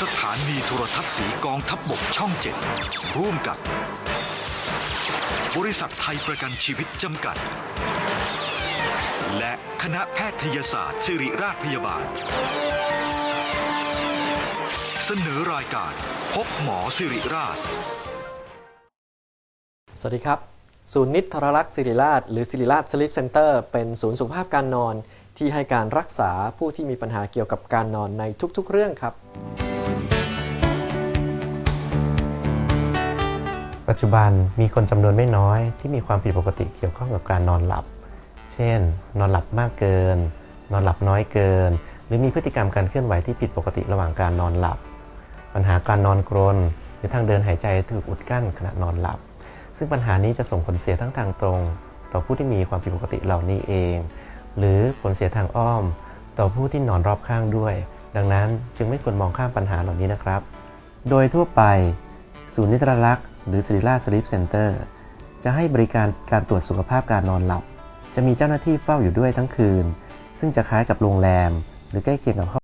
สถานีโทรทัศน์สีกองทัพบบกช่องเจ็ดร่วมกับบริษัทไทยประกันชีวิตจำกัด และคณะแพทยศาสตร์ศิริราชพยาบาล เสนอรายการพบหมอสิริราช สวัสดีครับ ศูนย์นิทรลักษ์ศิริราช หรือศิริราชสลิปเซ็นเตอร์เป็นศูนย์สุขภาพการนอน ที่ให้การรักษาผู้ที่มีปัญหาเกี่ยวกับการนอนในทุกๆ เรื่องครับ ปัจจุบันมีคนจำนวนไม่น้อยที่มีความผิดปกติเกี่ยวข้องกับการนอนหลับ เช่น นอนหลับมากเกิน นอนหลับน้อยเกิน หรือมีพฤติกรรมการเคลื่อนไหวที่ผิดปกติระหว่างการนอนหลับ ปัญหาการนอนกรนหรือทางเดินหายใจถูกอุดกั้นขณะนอนหลับ ซึ่งปัญหานี้จะส่งผลเสียทั้งทางตรง ต่อผู้ที่มีความผิดปกติเหล่านี้เอง หรือผลเสียทางอ้อม ต่อผู้ที่นอนรอบข้างด้วย ดังนั้นจึงไม่ควรมองข้ามปัญหาเหล่านี้นะครับ โดยทั่วไป ศูนย์นิตรลักษ์หรือศิริราชสลิปเซ็นเตอร์จะให้บริการการตรวจสุขภาพการนอนหลับ จะมีเจ้าหน้าที่เฝ้าอยู่ด้วยทั้งคืน ซึ่งจะคล้ายกับโรงแรม หรือใกล้เคียงกับห้อง